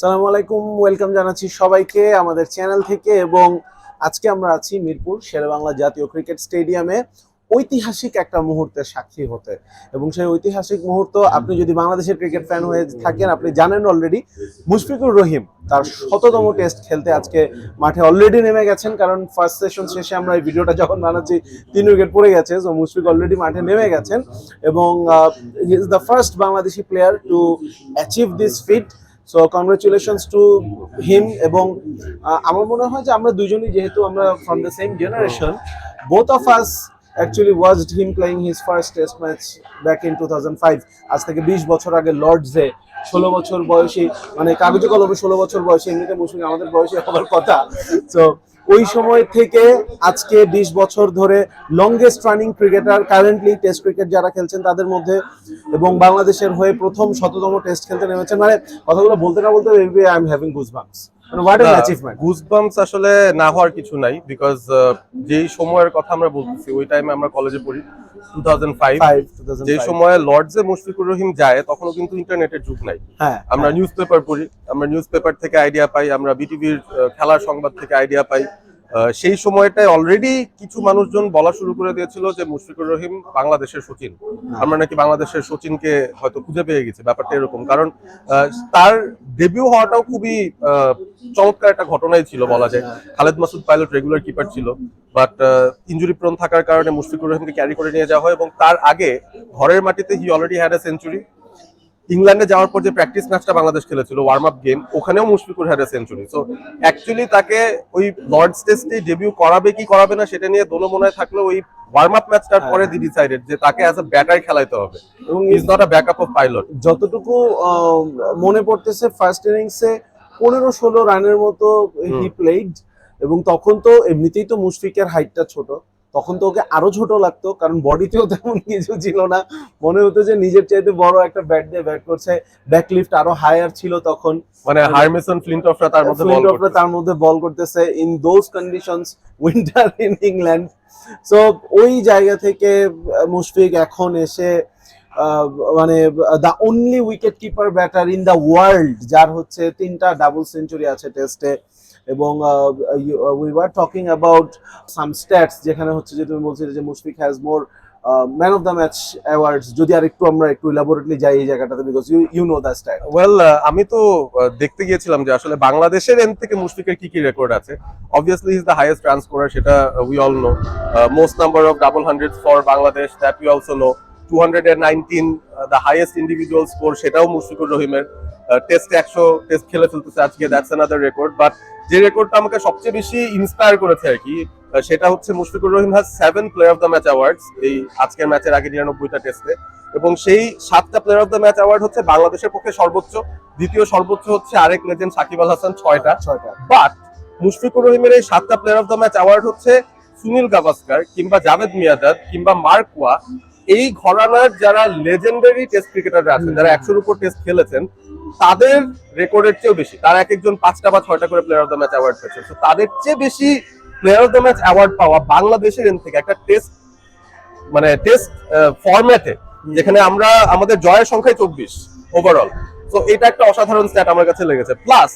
সালামু আলাইকুম, ওয়েলকাম জানাচ্ছি সবাইকে আমাদের চ্যানেল থেকে এবং আজকে আমরা আছি মিরপুর শেরেবাংলা জাতীয় ক্রিকেট স্টেডিয়ামে ঐতিহাসিক একটা মুহূর্তের সাক্ষী হতে। এবং সেই ঐতিহাসিক মুহূর্ত আপনি যদি বাংলাদেশের ক্রিকেট ফ্যান হয়ে থাকেন, আপনি জানেন অলরেডি মুশফিকুর রহিম তার শততম টেস্ট খেলতে আজকে মাঠে অলরেডি নেমে গেছেন, কারণ ফার্স্ট সেশন শেষে আমরা এই ভিডিওটা যখন বানাচ্ছি, তিন উইকেট পড়ে গেছে তো মুশফিক অলরেডি মাঠে নেমে গেছেন এবং is the first Bangladeshi player to achieve this feat so congratulations to him এবং আমার মনে হয় যে আমরা দুজনই যেহেতু আমরা from the same generation both of us actually watched him playing his first test match back in two thousand five আজ থেকে বিশ বছর আগে লর্ডসে ষোলো বছর বয়সী মানে কাগজে কলমে ষোলো বছর বয়সী এমনিতে মুসলিম, আমাদের বয়সী হওয়ার কথা। তো ওই সময় থেকে আজকে বিশ বছর ধরে longest running cricketer currently test cricket যারা খেলছেন তাদের মধ্যে এবং বাংলাদেশের হয়ে প্রথম শততম টেস্ট খেলতে নেমেছেন। মানে কথাগুলো বলতে না বলতে I am having goosebumps what an achievement goosebumps আসলে না হওয়ার কিছু নাই বিকজ যেই সময়ের কথা আমরা বলতেছি ওই টাইমে আমরা কলেজে পড়ি টু থাউজেন্ড ফাইভ ফাইভ যে সময়ে লর্ডসে মুশফিকুর রহিম যায় তখনও কিন্তু ইন্টারনেটের যুগ নাই। হ্যাঁ আমরা নিউজ পেপার পড়ি আমরা নিউজপেপার থেকে আইডিয়া পাই আমরা বিটিভির খেলার সংবাদ থেকে আইডিয়া পাই। সেই সময়টায় অলরেডি কিছু মানুষজন বলা শুরু করে দিয়েছিল যে মুশফিকুর রহিম বাংলাদেশের সচিন। আমরা নাকি বাংলাদেশের সচিনকে হয়তো খুঁজে পেয়ে গেছি, ব্যাপারটা এরকম। কারণ তার ডেবিউ হওয়াটাও খুবই চমৎকার একটা ঘটনাই ছিল বলা যায়। Khaled Masud pilot regular keeper ছিল। বাট ইঞ্জুরি প্রোন থাকার কারণে মুশফিকুর রহিমকে ক্যারি করে নিয়ে যাওয়া হয় এবং তার আগে ঘরের মাটিতে he already had a century ইংল্যান্ডে যাওয়ার পর যে প্র্যাকটিস ম্যাচটা বাংলাদেশ খেলেছিল ওয়ার্ম আপ গেম ওখানেও Mushfiqur had century so actually তাকে ওই লর্ডস টেস্টে ডেবিউ করাবে কি করাবে না সেটা নিয়ে দোনো মনে থাকলে ওই ওয়ার্ম আপ ম্যাচটার পরে দি ডিসাইডেড যে তাকে অ্যাজ এ ব্যাটার খেলাইতে হবে। এবং is not a backup of Pilot যতটুকু মনে পড়তেছে ফার্স্ট ইনিংসে পনেরো ষোলো রানের মতো হি প্লেড এবং তখন তো এমনিতেই তো মুশফিকের হাইটটা ছোট। তখন তো ওকে আরও ছোট লাগতো কারণ বডিতেও তেমন কিছু ছিল না। মনে হতো যে নিজের চাইতে বড় একটা ব্যাট দিয়ে ব্যাট করছে। ব্যাকলিফট আরও হায়ার ছিল তখন। মানে হারমেসন ফ্লিন্টফরা তার মধ্যে ফ্লিন্টফরা তার মধ্যে বল করতেছে in those conditions winter in England so ওই জায়গা থেকে মুশফিক এখন এসে মানে the only wicket keeper batter in the world যার হচ্ছে তিনটা ডাবল সেঞ্চুরি আছে টেস্টে এবং we were talking about some stats যেখানে হচ্ছে যে তুমি বলছিলে যে Mushfiq has more man of the match awards যদি আর একটু আমরা একটু ইলাবোরেটলি যাই এই জায়গাটাতে because you you know the stat well আমি তো দেখতে গিয়েছিলাম যে আসলে বাংলাদেশের এন্ড থেকে মুশফিকের কি কি রেকর্ড আছে। Obviously is the highest run scorer সেটা we all know most number of double hundred for Bangladesh that we also know two hundred and nineteen the highest individual score সেটাও মুশফিকুর রহিমের। টেস্টে একশো টেস্ট খেলে ফেলতেছে আজকে দ্যাটস অ্যানাদার রেকর্ড বাট যে রেকর্ডটা আমাকে সবচেয়ে বেশি ইন্সপায়ার করেছে আর কি সেটা হচ্ছে Mushfiqur Rahim has seven player of the match awards এই আজকের ম্যাচের আগে নিরানব্বইটা টেস্টে এবং সেই সাতটা player of the match award হচ্ছে বাংলাদেশের পক্ষে সর্বোচ্চ দ্বিতীয় সর্বোচ্চ হচ্ছে আরেক লেজেন্ড সাকিব আল হাসান ছয়টা। ছয়টা। বাট মুশফিকুর রহিমের এই সাতটা player of the match award হচ্ছে সুনীল গাভাস্কার কিংবা জাভেদ মিয়াদাদ কিংবা মার্কওয়া এই ঘরানার যারা লেজেন্ডারি টেস্ট ক্রিকেটাররা আছেন, যারা একশোর উপর টেস্ট খেলেছেন, তাদের রেকর্ডের চেয়েও বেশি। তারা এক একজন পাঁচটা বা ছয়টা করে player of the match award পেয়েছে তো তাদের চেয়ে বেশি player of the match award পাওয়া বাংলাদেশের এন থেকে একটা টেস্ট মানে টেস্ট ফরম্যাটে যেখানে আমরা, আমাদের জয়ের সংখ্যায় চব্বিশ ওভারঅল তো এটা একটা অসাধারণ স্ট্যাট আমার কাছে লেগেছে। প্লাস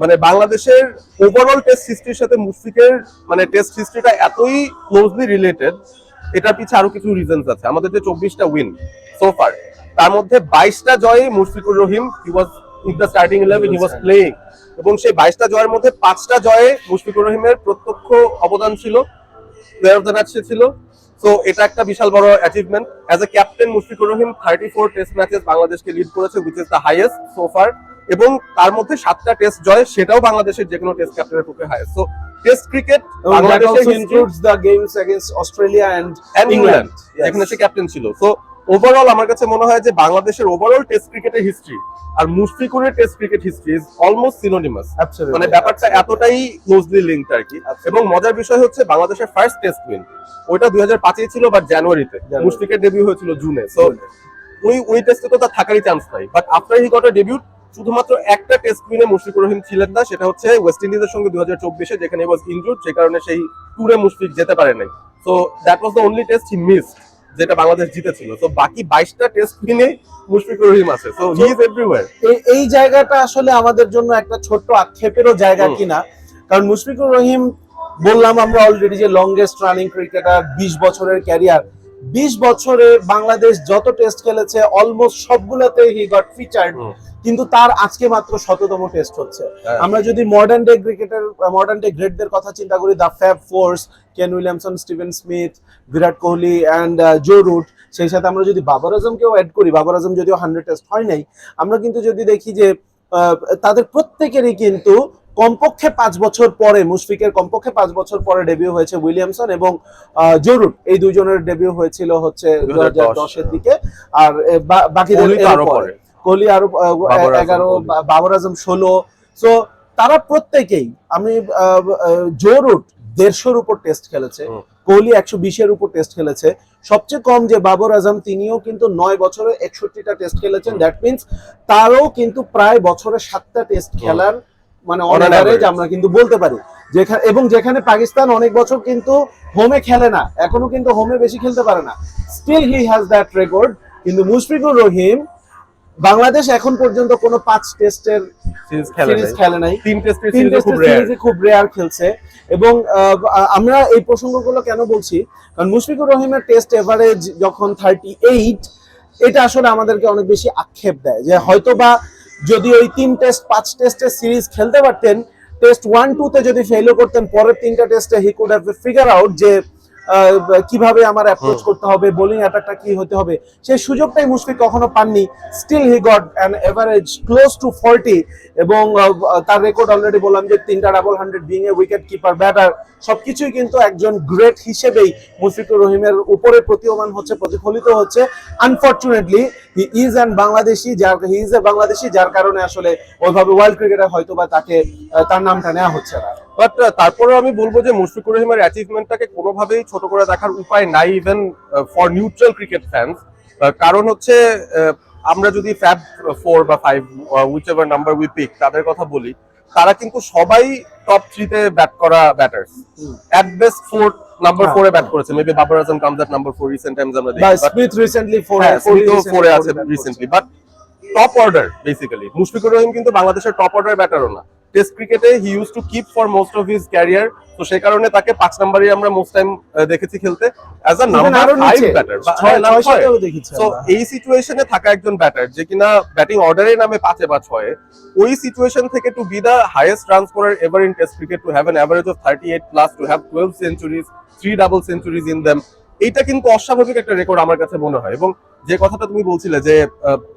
মানে বাংলাদেশের ওভারঅল টেস্ট হিস্ট্রির সাথে মুশফিকের মানে টেস্ট হিস্ট্রিটা এতই ক্লোজলি রিলেটেড এটার পিছে আরও কিছু রিজনস আছে। আমাদের যে চব্বিশটা উইন সোফার তার মধ্যে বাইশটা জয়ে Mushfiqur Rahim. He was in the starting eleven he was playing এবং সেই বাইশটা জয়ের মধ্যে পাঁচটা জয়ে মুশফিকুর রহিমের প্রত্যক্ষ অবদান ছিল প্লেয়ার অফ দ্য ম্যাচ ছিল। এটা একটা বিশাল বড় achievement as a captain Mushfiqur Rahim thirty four test matches বাংলাদেশকে লিড করেছে which is the highest so far এবং তার মধ্যে সাতটা টেস্ট জয়, সেটাও বাংলাদেশের যে কোনো টেস্ট ক্যাপ্টেনের পক্ষে highest so test cricket the games against Australia and and England. England যেখানে সে ক্যাপ্টেন ছিল। সো ওভারঅল আমার কাছে মনে হয় যে বাংলাদেশের ওভারঅল টেস্ট ক্রিকেটের হিস্ট্রি আর মুশফিকুরের test cricket history is almost synonymous. মানে ব্যাপারটা এতটাই ক্লোজলি লিঙ্কড আর কি. এবং মজার বিষয় হচ্ছে বাংলাদেশের ফার্স্ট টেস্ট উইন ওইটা দুই হাজার পাঁচে ছিল বাট জানুয়ারিতে জানুয়ারি। মুশফিকের ডেবিউ হয়েছিল জুনে সো ওই ওই টেস্টে তো তার থাকারই চান্স নাই। But after he got a debut শুধুমাত্র একটা টেস্ট উইনে মুশফিকুর রহিম ছিলেন না সেটা হচ্ছে ওয়েস্ট ইন্ডিজের সঙ্গে দুই হাজার চব্বিশে যেখানে ওয়াজ ইনজুড যে কারণে সেই ট্যুরে মুশফিক যেতে পারে নাই। So that was the only test he miss যেটা বাংলাদেশ জিতেছিল। তো বাকি বাইশটা টেস্ট উইনে মুশফিকুর রহিম আছে। সো হি ইজ এভরিওয়্যার এই এই জায়গাটা আসলে আমাদের জন্য একটা ছোট্ট আক্ষেপেরও জায়গা কিনা। কারণ মুশফিকুর রহিম বললাম আমরা অলরেডি যে লংগেস্ট রানিং ক্রিকেটার বিশ বছরের ক্যারিয়ার বিশ বছরে বাংলাদেশ যত টেস্ট খেলেছে অলমোস্ট সবগুলোতে হি গট ফিচার্ড কিন্তু তার আজকে মাত্র শততম টেস্ট হচ্ছে হ্যাঁ। আমরা যদি মডার্ন ডে ক্রিকেটের মডার্ন ডে গ্রেটদের কথা চিন্তা করি the fab fours Kane Williamson Steven Smith Virat Kohli and Joe Root সেই সাথে আমরা যদি বাবর আজমকেও অ্যাড করি বাবর আজম যদিও হান্ড্রেড টেস্ট হয় নাই আমরা কিন্তু যদি দেখি যে আহ, তাদের প্রত্যেকেরই কিন্তু কমপক্ষে পাঁচ বছর পরে মুশফিকের কমপক্ষে পাঁচ বছর পরে ডেবিউ হয়েছে উইলিয়ামসন এবং জরুর এই দুজনের ডেবিউ হয়েছিল হচ্ছে দু হাজার দশের দিকে। আর বাকিদের কোহলি আরও পরে। পরে। কোহলি আরও আজম, এগারো বাবর আজম ষোলো। সো তারা প্রত্যেকেই আমি জোরুট দেড়শোর উপর টেস্ট খেলেছে। কোহলি একশো বিশের উপর টেস্ট খেলেছে। সবচেয়ে কম যে বাবর আজম তিনিও কিন্তু নয় বছরে একষট্টিটা টেস্ট খেলেছেন। দ্যাট মিনস তারও কিন্তু প্রায় বছরে সাতটা টেস্ট খেলার মানে On অন অ্যাভারেজ আমরা কিন্তু বলতে পারি। যেখানে এবং যেখানে পাকিস্তান অনেক বছর কিন্তু হোমে খেলে না এখনও কিন্তু হোমে বেশি খেলতে পারে না। Still he has that record কিন্তু মুশফিকুর রহিম বাংলাদেশ এখন পর্যন্ত কোনো পাঁচ টেস্টের সিরিজ খেলে নাই। তিন টেস্টের সিরিজে খুব রেয়ার সিরিজে খুব রেয়ার খেলছে। এবং আমরা এই প্রসঙ্গগুলো কেন বলছি? কারণ মুশফিকুর রহিমের টেস্ট এভারেজ যখন থার্টি এইট এটা আসলে আমাদেরকে অনেক বেশি আক্ষেপ দেয় যে হয়তো বা যদি ওই তিন টেস্ট পাঁচ টেস্টের সিরিজ খেলতে পারতেন টেস্ট ওয়ান টুতে যদি ফেলও করতেন, পরের তিনটা টেস্টে he could have figure out যে কীভাবে আমার অ্যাপ্রোচ করতে হবে বোলিং অ্যাটাকটা কি হতে হবে সেই সুযোগটাই মুশফিক কখনো পাননি। Still he got an average close to forty এবং তার রেকর্ড অলরেডি বললাম যে তিনটা double hundred being a wicket keeper batter সবকিছুই কিন্তু একজন গ্রেট হিসেবেই মুশফিকুর রহিমের উপরে প্রতীয়মান হচ্ছে প্রতিফলিত হচ্ছে। Unfortunately he is an Bangladeshi যার হি ইজ এ বাংলাদেশি যার কারণে আসলে ওইভাবে ওয়ার্ল্ড ক্রিকেটে হয়তো বা তাকে তার নামটা নেওয়া হচ্ছে না। বাট তারপরে আমি বলব যে মুশফিকুর রহিমের অ্যাচিভমেন্টটাকে কোনোভাবেই ছোট করে দেখার উপায় নাই even for neutral cricket fans কারণ হচ্ছে আমরা যদি ফ্যাব ফোর বা five whichever number we pick তাদের কথা বলি তারা কিন্তু সবাই টপ থ্রিতে ব্যাট করা batters. At best four number ফোরে ব্যাট। করেছে। Maybe Babar Azam comes at number four recent times আমরা দেখি। স্মিথ রিসেন্টলি ফোর ফোরে আছে recently but top order basically Mushfiqur Rahim কিন্তু বাংলাদেশের টপ অর্ডার ব্যাটারও না। টেস্ট ক্রিকেটে he use to keep for most of his career তো সেই কারণে তাকে পাঁচ নাম্বারই আমরা মোস্ট টাইম দেখেছি খেলতে। As a number five batter তো এই সিচুয়েশনে থাকা একজন ব্যাটার যে কিনা ব্যাটিং অর্ডারে নামে পাঁচে বা ছয়ে ওই সিচুয়েশন থেকে to be the highest run scorer ever in test cricket to have an average of thirty eight plus to have twelve centuries three double centuries in them এইটা কিন্তু অস্বাভাবিক একটা রেকর্ড আমার কাছে মনে হয়। এবং যে কথাটা তুমি বলছিলে যে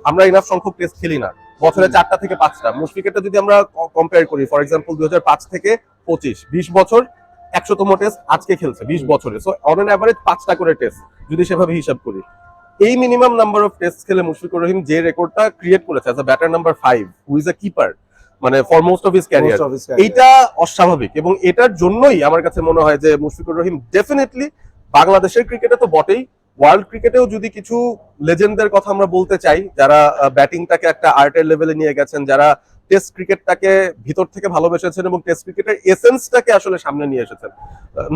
আমরা ইনাফ সংখ্যক টেস্ট খেলি না। বছরে চারটা থেকে পাঁচটা। মুশফিকেরটা যদি আমরা কম্পেয়ার করি ফর এক্সাম্পল দুই থেকে পঁচিশ বিশ বছর একশোতম টেস্ট আজকে খেলছে বিশ বছরে। সো অন এন অ্যাভারেজ পাঁচটা করে টেস্ট যদি সেভাবে হিসাব করি। এই মিনিমাম নাম্বার অফ টেস্ট খেলে মুশফিকুর রহিম যে রেকর্ডটা ক্রিয়েট করেছে as a batter number five who is a keeper মানে for most of his career এইটা অস্বাভাবিক। এবং এটার জন্যই আমার কাছে মনে হয় যে মুশফিকুর রহিম ডেফিনেটলি বাংলাদেশের ক্রিকেটে তো বটেই ওয়ার্ল্ড ক্রিকেটেও যদি কিছু লেজেন্ডদের কথা আমরা বলতে চাই যারা ব্যাটিংটাকে একটা আর্টের লেভেলে নিয়ে গেছেন যারা টেস্ট ক্রিকেটটাকে ভিতর থেকে ভালোবেসেছেন এবং টেস্ট ক্রিকেটের এসেন্সটাকে আসলে সামনে নিয়ে এসেছেন।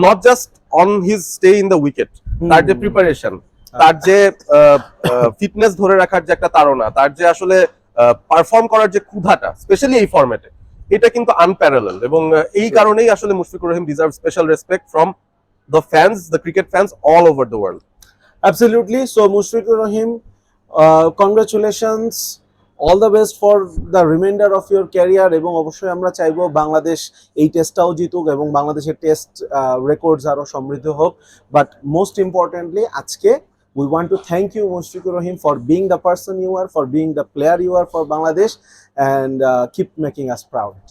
Not just on his stay in the wicket তার যে প্রিপারেশন তার যে ফিটনেস ধরে রাখার যে একটা তাড়না তার যে আসলে পারফর্ম করার যে ক্ষুধাটা স্পেশালি এই ফরম্যাটে এটা কিন্তু আনপ্যারালাল এবং এই কারণেই আসলে Mushfiqur Rahim deserve special respect from the fans the cricket fans all over the world Absolutely. So, Mushfiqur Rahim, uh. All the best for the remainder of your career এবং অবশ্যই আমরা চাইব বাংলাদেশ এই টেস্টটাও জিতুক এবং বাংলাদেশের টেস্ট রেকর্ডস আরও সমৃদ্ধ হোক বাট মোস্ট ইম্পর্টেন্টলি আজকে we want to thank you Mushfiqur Rahim for being the person you are for being the player you are for Bangladesh and keep making us proud